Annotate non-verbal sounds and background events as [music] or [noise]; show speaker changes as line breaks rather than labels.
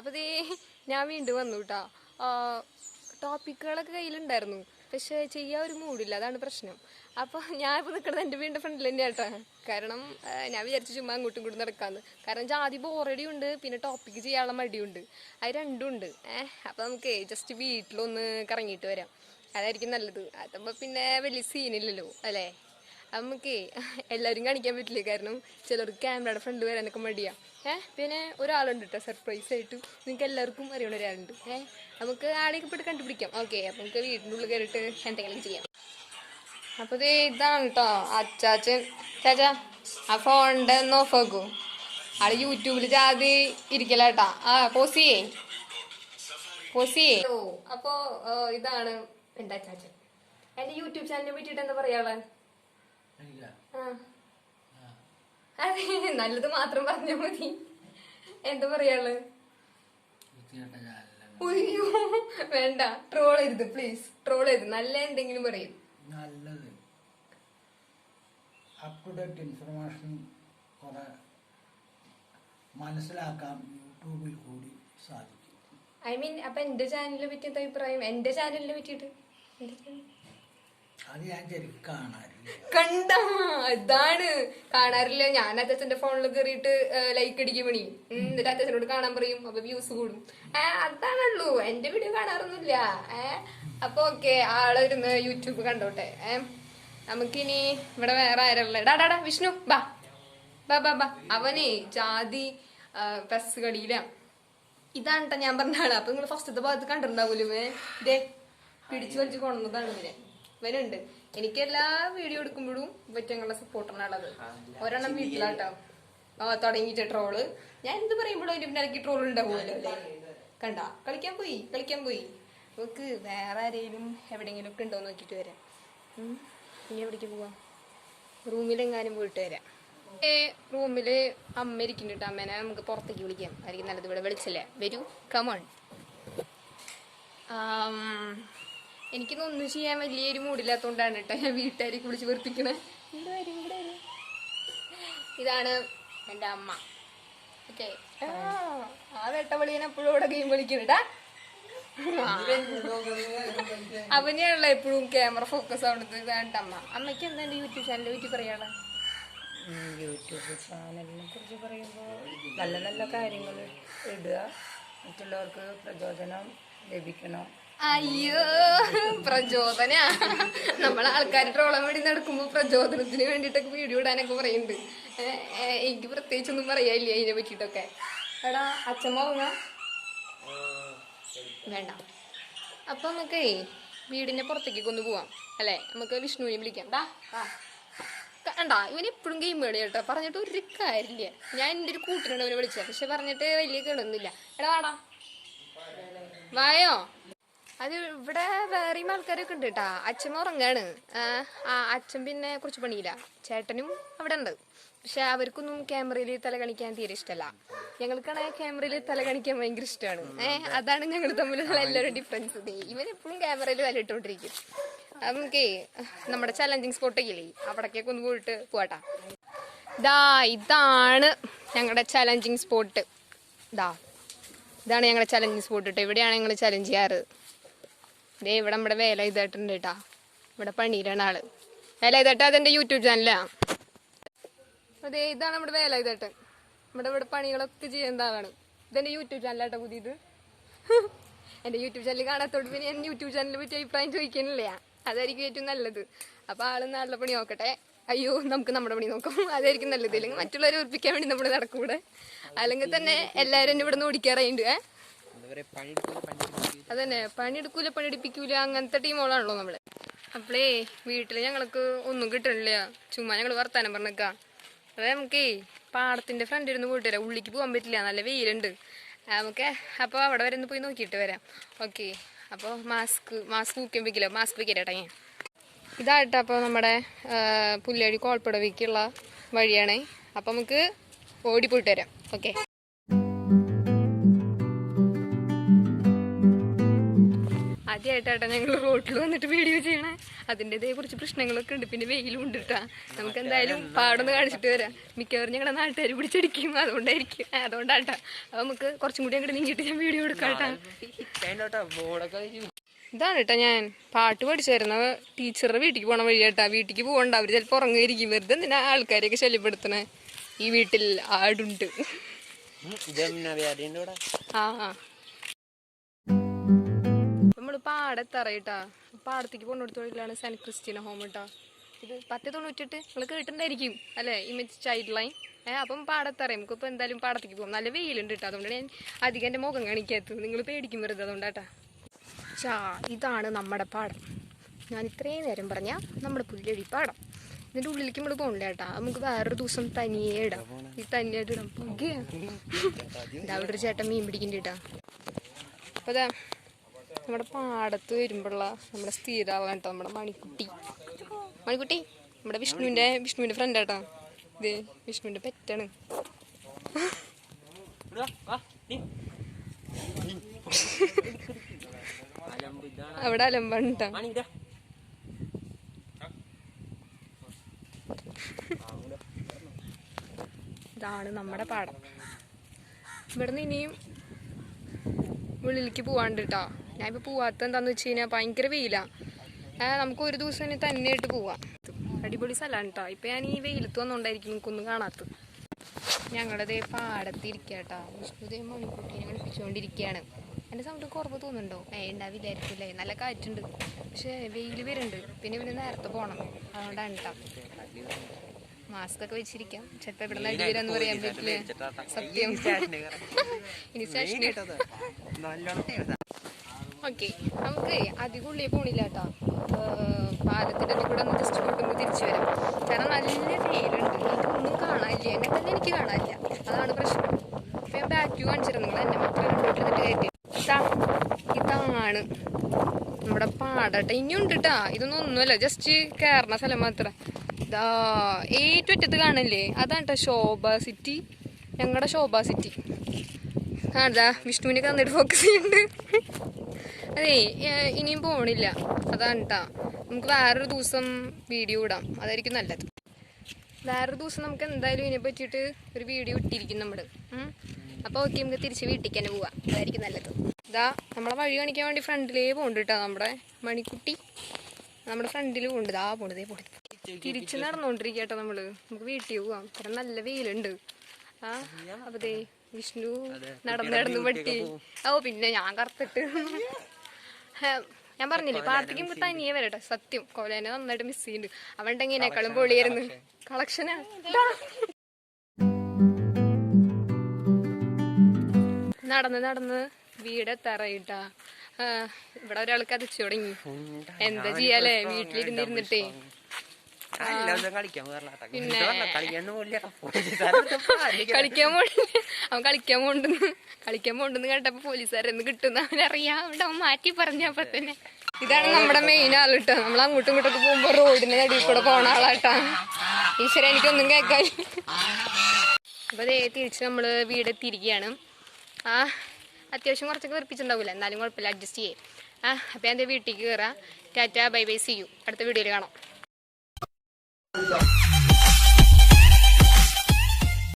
അപ്പോൾ ദേ ഞാൻ വീണ്ടും വന്നു കേട്ടോ ടോപ്പിക്കുകളൊക്കെ കയ്യിലുണ്ടായിരുന്നു. പക്ഷെ ചെയ്യാൻ ഒരു മൂടില്ല. അതാണ് പ്രശ്നം. അപ്പോൾ ഞാൻ ഇപ്പോൾ നിൽക്കുന്നത് എന്റെ വീടിന്റെ ഫ്രണ്ടിൽ തന്നെയാണ് കാരണം ഞാൻ വിചാരിച്ചു ചുമ്മാ അങ്ങോട്ടും ഇങ്ങോട്ടും നടക്കാമെന്ന് കാരണം ജാതി ബോറടി ഉണ്ട് പിന്നെ ടോപ്പിക്ക് ചെയ്യാനുള്ള മടിയുണ്ട്. അത് രണ്ടും ഉണ്ട്. ഏഹ് അപ്പോൾ നമുക്ക് ജസ്റ്റ് വീട്ടിലൊന്ന് കറങ്ങിയിട്ട് വരാം. അതായിരിക്കും നല്ലത്. അതാകുമ്പോൾ പിന്നെ വലിയ സീനില്ലല്ലോ അല്ലേ? നമുക്ക് എല്ലാവരും കാണിക്കാൻ പറ്റില്ല? കാരണം ചിലർക്ക് ക്യാമറയുടെ ഫ്രണ്ട് വരാനൊക്കെ മടിയാ. ഏഹ് പിന്നെ ഒരാളുണ്ട് കേട്ടോ സർപ്രൈസ് ആയിട്ട്. നിങ്ങൾക്ക് എല്ലാവർക്കും അറിയണ ഒരാളുണ്ട്. ഏഹ് നമുക്ക് ആളെയൊക്കെ പോയിട്ട് കണ്ടുപിടിക്കാം. ഓക്കെ അപ്പം നമുക്ക് വീടിനുള്ളിൽ കയറിയിട്ട് എന്തെങ്കിലും ചെയ്യാം. അപ്പോൾ ഇതാണ് കേട്ടോ അച്ചാച്ചൻ. ചാച്ചാ ആ ഫോണിന്റെ ഒന്ന് ഓഫ് ആക്കൂ. ആൾ യൂട്യൂബിൽ ജാതി ഇരിക്കലാട്ടാ ആ പോസിയേ. പോസിയേ. ഓ അപ്പോൾ ഇതാണ് എന്റെ അച്ചാച്ചൻ. എന്റെ യൂട്യൂബ് ചാനലിനെ പറ്റിയിട്ട് എന്താ. അതെ നല്ലത് മാത്രം പറഞ്ഞ മതി. എന്താ
പറയാൾ
ഉയ്യോ. വേണ്ട. ട്രോൾ ചെയ്ത് പ്ലീസ് ട്രോൾ ചെയ്ത് നല്ല എന്തെങ്കിലും പറയും.
നല്ലത്. അപ് ടു ഡേറ്റ് ഇൻഫർമേഷൻ കുറെ മനസ്സിലാക്കാൻ യൂട്യൂബിൽ കൂടി സാധിക്കും.
ഐ മീൻ അപ്പൊ എന്റെ ചാനലിനെ പറ്റി എന്താ അഭിപ്രായം? എന്റെ ചാനലിനെ പറ്റിയിട്ട്
അത് കാണാറില്ല.
ഇതാണ്. കാണാറില്ല. ഞാൻ അച്ഛന്റെ ഫോണിൽ കയറിയിട്ട് ലൈക്ക് അടിക്കും പണി എന്നിട്ട് അച്ഛനോട് കാണാൻ പറയും. അപ്പൊ വ്യൂസ് കൂടും. ഏ അതാണുള്ളൂ. എന്റെ വീഡിയോ കാണാറൊന്നുമില്ല. ഏ അപ്പൊ ഓക്കെ ആളിരുന്ന് യൂട്യൂബ് കണ്ടോട്ടെ. ഏ നമുക്കിനി ഇവിടെ വേറെ ആരല്ലേ ഡാ ഡാ വിഷ്ണു ബാ. ബാ ബാ ബാ. അവനെ ജാതി പെസ് കടിയില ഇതാണ് ഞാൻ പറഞ്ഞ ആൾ. അപ്പൊ നിങ്ങൾ ഫസ്റ്റത്തെ ഭാഗത്ത് കണ്ടിട്ടുണ്ടാവൂലേ? ഇതേ പിടിച്ചു വലിച്ചു കൊണ്ടുവന്നതാണ് ഇവനെ. ഇവനുണ്ട്. എനിക്ക് എല്ലാ വീഡിയോ എടുക്കുമ്പോഴും ഇവറ്റങ്ങളുടെ സപ്പോർട്ടാണ് ഉള്ളത്. ഒരെണ്ണം വീട്ടിലാട്ടോ. ആ തുടങ്ങിയിട്ട് ട്രോൾ ഞാൻ എന്ത് പറയുമ്പോഴും അതിന്റെ പിന്നെ ട്രോൾ ഉണ്ടാവുമല്ലോ അല്ലേ കണ്ട? കളിക്കാൻ പോയി കളിക്കാൻ പോയി. നമുക്ക് വേറെ ആരെങ്കിലും എവിടെയെങ്കിലും ഒക്കെ ഉണ്ടോ നോക്കിട്ട് നോക്കിയിട്ട് വരാം. ഇനി എവിടേക്ക് പോവാം? റൂമിലെങ്ങാനും പോയിട്ട് വരാം. റൂമിൽ അമ്മ ഇരിക്കുന്നുണ്ട്. അമ്മേനെ നമുക്ക് പുറത്തേക്ക് വിളിക്കാം. ആയിരിക്കും നല്ലത്. ഇവിടെ വിളിച്ചല്ലേ? വരൂ. കമോൺ എനിക്കൊന്നും ഒന്നും ചെയ്യാൻ വലിയൊരു മൂടില്ലാത്തതുകൊണ്ടാണ് കേട്ടോ ഞാൻ വീട്ടുകാരേക്ക് വിളിച്ച് വെറുപ്പിക്കണേ. ഇവിടെ വരും ഇവിടെ വരും. ഇതാണ് എന്റെ അമ്മ. ഓക്കെ. ആ വെട്ടവളിയൻ എപ്പോഴും ഇവിടെ ഗെയിം കളിക്കുന്നുണ്ടാ അവനെയാണല്ലോ എപ്പോഴും ക്യാമറ ഫോക്കസ് ആവുന്നത് ഇതാണ് അമ്മ. അമ്മയ്ക്ക് എന്താ എന്റെ യൂട്യൂബ് ചാനലിനെ പറ്റി പറയാനുള്ളത്
ഉം, യൂട്യൂബ് ചാനലിനെ കുറിച്ച് പറയുമ്പോൾ നല്ല നല്ല കാര്യങ്ങൾ ഇടുക. മറ്റുള്ളവർക്ക് പ്രചോദനം ലഭിക്കണം.
അയ്യോ പ്രചോദന. നമ്മൾ ആൾക്കാർ ട്രോളം വേണ്ടി നടക്കുമ്പോ പ്രചോദനത്തിന് വേണ്ടിട്ടൊക്കെ വീഡിയോ ഇടാനൊക്കെ പറയുന്നുണ്ട്. എനിക്ക് പ്രത്യേകിച്ച് എനിക്ക് പ്രത്യേകിച്ചൊന്നും പറയാനില്ല അതിനെ പറ്റിയിട്ടൊക്കെ. എടാ അച്ഛമ്മ പോങ്ങ വേണ്ട. അപ്പൊ നമുക്ക് വീടിന്റെ പുറത്തേക്ക് ഒന്ന് പോവാം അല്ലേ? നമുക്ക് വിഷ്ണുവിനെ വിളിക്കാം. ഡാ കണ്ടാ ഇവൻ എപ്പോഴും ഗെയിം കളി കേട്ടോ. പറഞ്ഞിട്ട് ഒരു കാര്യമില്ല. ഞാൻ എന്റെ ഒരു കൂട്ടിനോട് അവനെ വിളിച്ചത്. പക്ഷെ പറഞ്ഞിട്ട് വലിയ കേടൊന്നുമില്ല. എടാ വാടാ. വായോ? അത് ഇവിടെ വേറെയും ആൾക്കാരൊക്കെ ഉണ്ട് കേട്ടാ അച്ഛൻ ഉറങ്ങാണ്. ആ, അച്ഛൻ പിന്നെ കുറച്ച് പണിയില്ല. ചേട്ടനും അവിടെ ഉണ്ട്. പക്ഷെ അവർക്കൊന്നും ക്യാമറയിൽ തല കാണിക്കാൻ തീരെ ഇഷ്ടമല്ല ഞങ്ങൾക്കാണെങ്കിൽ ക്യാമറയിൽ തല കാണിക്കാൻ ഭയങ്കര ഇഷ്ടമാണ്. ഏഹ് അതാണ് ഞങ്ങൾ തമ്മിലുള്ള എല്ലാവരും ഡിഫറൻസ് ഇവൻ എപ്പോഴും ക്യാമറയിൽ അത് നമുക്കേ നമ്മുടെ ചലഞ്ചിങ് സ്പോട്ടൊക്കെ ഇല്ലേ അവിടേക്കൊക്കെ ഒന്ന് പോയിട്ട് പോവാട്ടാ. ദാ ഇതാണ് ഞങ്ങളുടെ ചലഞ്ചിങ് സ്പോട്ട് ദാ ഇതാണ് ഞങ്ങളുടെ ചലഞ്ചിങ് സ്പോട്ട് കേട്ടോ ഇവിടെയാണ് ഞങ്ങൾ ചലഞ്ച് ചെയ്യാറ്. ദേ ഇവിടെ നമ്മുടെ വേല ഇതായിട്ടുണ്ട് കേട്ടാ ഇവിടെ പണിയിലാണ് ആൾ. വേല ഇതായിട്ട് അതെന്റെ യൂട്യൂബ് ചാനലാ. അതെ ഇതാണ് നമ്മുടെ വേല ഇതായിട്ട് നമ്മുടെ ഇവിടെ പണികളൊക്കെ ചെയ്യുന്നതാണ്. ഇതെന്റെ യൂട്യൂബ് ചാനലാട്ടോ പുതിയത്. എന്റെ യൂട്യൂബ് ചാനൽ കാണാത്തോട് പിന്നെ ഞാൻ യൂട്യൂബ് ചാനലിനെ പറ്റി അഭിപ്രായം ചോദിക്കാനില്ല. അതായിരിക്കും ഏറ്റവും നല്ലത്. അപ്പൊ ആൾ നല്ല പണി നോക്കട്ടെ. അയ്യോ നമുക്ക് നമ്മുടെ പണി നോക്കാം. അതായിരിക്കും നല്ലത്. അല്ലെങ്കിൽ മറ്റുള്ളവരെ ഉറപ്പിക്കാൻ വേണ്ടി നമ്മൾ നടക്കൂടെ. അല്ലെങ്കിൽ തന്നെ എല്ലാരും എന്നെ ഇവിടെ നിന്ന് ഓടിക്കാറുണ്ട് ഏഹ് അതന്നെ പണിയെടുക്കൂല പണിയെടുപ്പിക്കൂല അങ്ങനത്തെ ടീമുകളാണല്ലോ നമ്മൾ. അപ്പളേ വീട്ടിൽ ഞങ്ങൾക്ക് ഒന്നും കിട്ടണില്ല. ചുമ്മാ ഞങ്ങൾ വർത്താനം പറഞ്ഞേക്ക. അതെ നമുക്കേ പാടത്തിന്റെ ഫ്രണ്ട് ഇരുന്ന് പോയിട്ട് വരാം. ഉള്ളിക്ക് പോകാൻ പറ്റില്ല. നല്ല വെയിലുണ്ട്. നമുക്ക് അപ്പോൾ അവിടെ വരെ ഒന്ന് പോയി നോക്കിയിട്ട് വരാം. ഓക്കെ. അപ്പോൾ മാസ്ക് മാസ്ക് വെക്കുമ്പോഴേക്കില്ല മാസ്ക് വെക്കട്ടെ ഞാൻ ഇതായിട്ട് അപ്പോൾ നമ്മുടെ പുല്ലഴി കോൾപ്പടവിക്കുള്ള വഴിയാണേ. അപ്പൊ നമുക്ക് ഓടിപ്പോയിട്ട് വരാം. ഓക്കെ. ആദ്യമായിട്ടാട്ടാ ഞങ്ങൾ റോട്ടിൽ വന്നിട്ട് വീഡിയോ ചെയ്യണേ. അതിന്റെതേ കുറച്ച് പ്രശ്നങ്ങളൊക്കെ ഉണ്ട്. പിന്നെ വെയിലും ഉണ്ട് കേട്ടാ നമുക്ക് എന്തായാലും പാടൊന്ന് കാണിച്ചിട്ട് വരാം. മിക്കവാറും ഞങ്ങളുടെ നാട്ടുകാർ പിടിച്ചടിക്കും. അതുകൊണ്ടായിരിക്കും. അതുകൊണ്ടാട്ടാ. അപ്പൊ നമുക്ക് കുറച്ചും കൂടി അങ്ങോട്ട് നീങ്ങിയിട്ട് ഞാൻ വീഡിയോ എടുക്കാട്ടാ. ഇതാണ് കേട്ടോ ഞാൻ. പാട്ട് പഠിച്ചു തരുന്ന ടീച്ചറുടെ വീട്ടിലേക്ക് പോകണ വഴി കേട്ടാ വീട്ടിലേക്ക് പോകണ്ട അവർ ചിലപ്പോൾ ഉറങ്ങിയിരിക്കും വെറുതെ എന്തിനാ ആൾക്കാരെയൊക്കെ ശല്യപ്പെടുത്തണേ? ഈ വീട്ടിൽ ആടുണ്ട്. ആ ആ. പാടത്തറയിട്ടാ. പാടത്തേക്ക് പോകണടുത്തോളിലാണ് സെന്റ് ക്രിസ്റ്റീന ഹോം കേട്ടോ ഇത് പത്ത് തൊണ്ണൂറ്റെട്ട് നിങ്ങൾ കേട്ടിട്ടുണ്ടായിരിക്കും അല്ലേ? Image child line. ഏ അപ്പം പാടത്തറ നമുക്ക് ഇപ്പം എന്തായാലും പാടത്തേക്ക് പോകും നല്ല വെയിലുണ്ട് കേട്ടോ അതുകൊണ്ട് ഞാൻ അധികം എന്റെ മുഖം കാണിക്കാത്തത്. നിങ്ങൾ പേടിക്കും വെറുതെ അതുകൊണ്ടാട്ടാ. ചാ ഇതാണ് നമ്മുടെ പാടം. ഞാൻ ഇത്രയും നേരം പറഞ്ഞ നമ്മുടെ പുല്ലഴി പാടം. ഇതിന്റെ ഉള്ളിലേക്ക് നമ്മൾ പോകണില്ല കേട്ടാ നമുക്ക് വേറൊരു ദിവസം തനിയെ ഇടാം. ഈ തനിയായിട്ട് ഇടാം. ഇതാ അവിടെ ഒരു ചേട്ടൻ മീൻ പിടിക്കണ്ട കേട്ടാ അപ്പോൾ നമ്മുടെ പാടത്ത് വരുമ്പോഴുള്ള നമ്മുടെ സ്ഥിരമാണ് കേട്ടോ നമ്മുടെ മണിക്കുട്ടി. മണിക്കുട്ടി നമ്മുടെ വിഷ്ണുവിന്റെ വിഷ്ണുവിന്റെ ഫ്രണ്ട് കേട്ടോ ഇത് വിഷ്ണുവിന്റെ പെറ്റാണ്. അവിടെ അലമ്പാണ് ഇതാണ് നമ്മുടെ പാടം. ഇവിടുന്ന് ഇനിയും ഉള്ളിലേക്ക് പോവാണ്ട് കേട്ടോ. ഞാനിപ്പോൾ പോവാത്ത എന്താന്ന് വെച്ച് കഴിഞ്ഞാൽ ഭയങ്കര വെയിലാണ് നമുക്ക് ഒരു ദിവസം തന്നെ തന്നെയായിട്ട് പോവാം. അടിപൊളി സ്ഥലമാണ് കേട്ടോ ഇപ്പം ഞാൻ ഈ വെയിലത്ത് വന്നുകൊണ്ടായിരിക്കും നിങ്ങൾക്കൊന്നും കാണാത്തത്. ഞങ്ങളുടെ പാടത്തിരിക്കുക കേട്ടോ വിഷ്ണുദേ മണിക്കുട്ടീനെ കളിപ്പിച്ചുകൊണ്ടിരിക്കുകയാണ് എന്റെ സൗണ്ട് കുറവ് തോന്നുന്നുണ്ടോ? ഏ ഉണ്ടാവില്ലായിരിക്കും അല്ലേ നല്ല കാറ്റുണ്ട്. പക്ഷേ വെയിൽ വരുന്നുണ്ട്. പിന്നെ ഇവന് നേരത്തെ പോകണം അതുകൊണ്ടാണ് കേട്ടോ മാസ്ക് ഒക്കെ വെച്ചിരിക്കാം. ചിലപ്പോൾ ഇവിടെ നിന്ന് അടിവരാന്ന് പറയാൻ പറ്റില്ല? സത്യം. ഇനി സ്റ്റേഷനിൽ ഓക്കെ. നമുക്ക് അധികം ഉള്ളിൽ പോണില്ല കേട്ടോ. പാലത്തിന്റെ അതിൽ കൂടെ ഒന്ന് ജസ്റ്റ് കൂട്ടുമ്പോൾ തിരിച്ചു വരാം. കാരണം നല്ല വെയിലുണ്ട്. എനിക്കൊന്നും കാണാനില്ല. എന്നെ തന്നെ എനിക്ക് കാണാനില്ല. അതാണ് പ്രശ്നം. അപ്പം ഞാൻ ബാക്ക് കാണിച്ചിരുന്നു. നിങ്ങൾ എന്നെ മാത്രം കണ്ടോട്ടിരുന്നിട്ട് കയറ്റി. ഇതാ ഇതാണ് നമ്മുടെ പാടട്ടെ. ഇനിയുണ്ട് കേട്ടാ ഇതൊന്നും ഒന്നുമല്ല. ജസ്റ്റ് കയറണ സ്ഥലം മാത്രം. ഇതാ ഏറ്റവും അറ്റത്ത് കാണില്ലേ? അതാണ് കേട്ടോ ശോഭ സിറ്റി ഞങ്ങളുടെ ശോഭ സിറ്റി അതാ വിഷ്ണുവിനെ കന്നിട്ട് ഫോക്കസ് ചെയ്യുന്നുണ്ട്. അതെ ഇനിയും പോണില്ല. അതാണ് കേട്ടാ നമുക്ക് വേറൊരു ദിവസം വീഡിയോ ഇടാം. അതായിരിക്കും നല്ലത്. വേറൊരു ദിവസം നമുക്ക് എന്തായാലും ഇതിനെ പറ്റിയിട്ട് ഒരു വീഡിയോ ഇട്ടിരിക്കും നമ്മൾ അപ്പോൾ ഓക്കെ നമുക്ക് തിരിച്ച് വീട്ടിൽ തന്നെ പോവാം. അതായിരിക്കും നല്ലത്. ഇതാ നമ്മളെ വഴി കാണിക്കാൻ വേണ്ടി ഫ്രണ്ടിലേ പോകുന്നുണ്ട് കേട്ടോ നമ്മുടെ മണിക്കുട്ടി. നമ്മുടെ ഫ്രണ്ടിൽ പോകുന്നുണ്ട് ഇതാ പോണതേ പോണത് തിരിച്ച് നടന്നുകൊണ്ടിരിക്കട്ടോ കേട്ടോ നമ്മൾ. നമുക്ക് വീട്ടിൽ പോവാം. ഇവിടെ നല്ല വെയിലുണ്ട്. ആ അപ്പതേ വിഷ്ണു നടന്നു നടന്നു പറ്റി ഓ പിന്നെ ഞാൻ കറുത്തിട്ട്. [laughs] ഞാൻ പറഞ്ഞില്ലേ പാർട്ടിക്കും തനിയെ വരട്ടെ. സത്യം കോലേനെ നന്നായിട്ട് മിസ് ചെയ്യുന്നുണ്ട് അവളുണ്ടെങ്കിൽ എന്നെക്കാളും പൊളിയായിരുന്നു. കളക്ഷനാ നടന്ന് നടന്ന് വീട് തറയിട്ട. ഇവിടെ ഒരാൾക്ക് അതിച്ചു തുടങ്ങി. എന്താ ചെയ്യാലേ വീട്ടിലിരുന്നിരുന്നിട്ടേ. പിന്നെ കളിക്കാൻ [laughs] പോണ്ടില്ല അവൻ കളിക്കാൻ പോണ്ടെന്ന് കളിക്കാൻ പോണ്ടെന്ന് കേട്ടപ്പോ പോലീസുകാരെന്ന് കിട്ടുന്ന അവനറിയാം. അവിടെ അവൻ മാറ്റി പറഞ്ഞപ്പോ തന്നെ. ഇതാണ് നമ്മുടെ മെയിൻ ആൾ കേട്ടോ. നമ്മൾ അങ്ങോട്ടും ഇങ്ങോട്ടൊക്കെ പോകുമ്പോ റോഡിന് നടുവിൽ കൂടെ പോണ ആളാട്ടാ ഈശ്വര എനിക്കൊന്നും കേൾക്കാൻ. അപ്പൊ ദേ തിരിച്ച് നമ്മൾ വീടെത്തിയിരിക്കുകയാണ്. ആ അത്യാവശ്യം കുറച്ചൊക്കെ വെറുപ്പിച്ചിട്ടുണ്ടാവില്ല എന്നാലും കുഴപ്പമില്ല. അഡ്ജസ്റ്റ് ചെയ്യേ. ആ അപ്പൊ ദേ വീട്ടിലേക്ക് കയറാം tata bye bye see you. അടുത്ത വീഡിയോയിൽ കാണാം. 嗯。